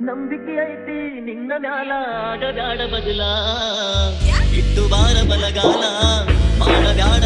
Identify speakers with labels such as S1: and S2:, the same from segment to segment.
S1: ನಂಬಿಕೆ ಐತಿ ನಿನ್ನ ಮ್ಯಾಲ ಆಡದಾಡ ಬದಲ. ಇಟ್ಟು ಬಾರ ಬಲಗಾಲ ಮಾಡಬ್ಯಾಡ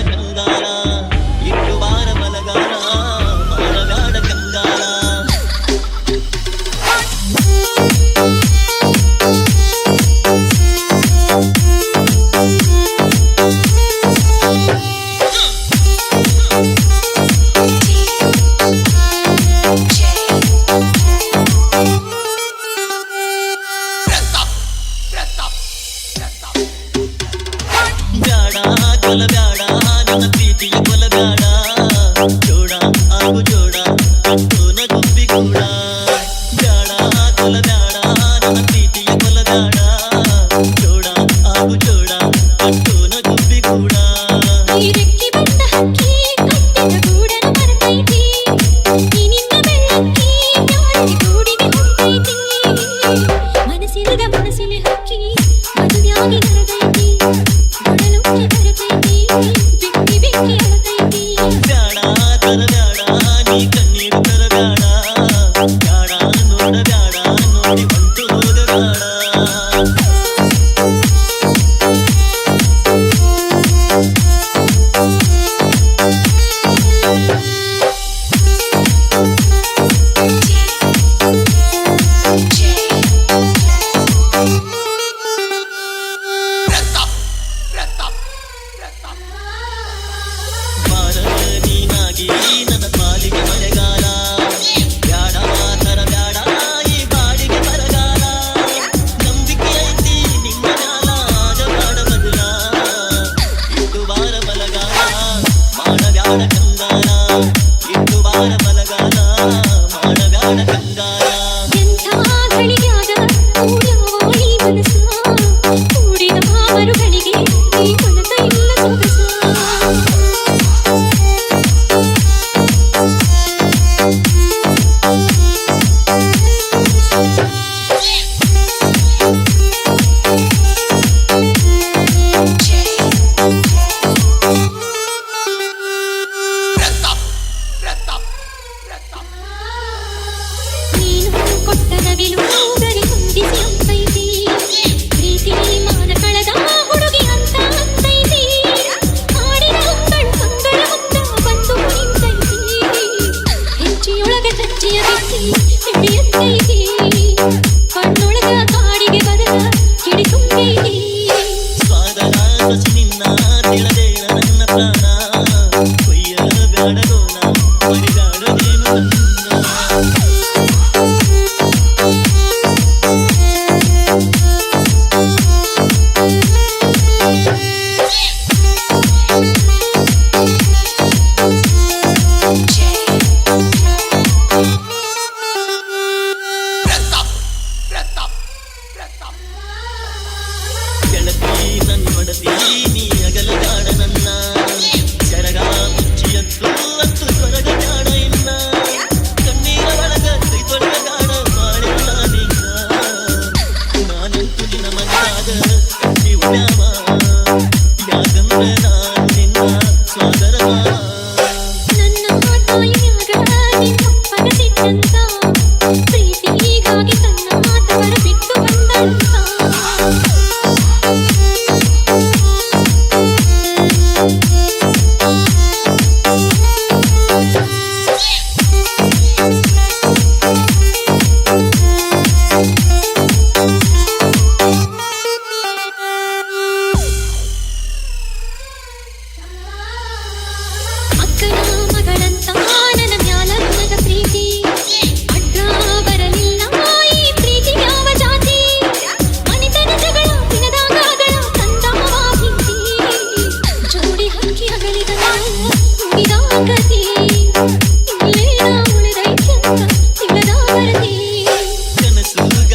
S2: പൊട്ടനവിലും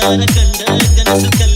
S2: കണ്ട കനസു കല്ല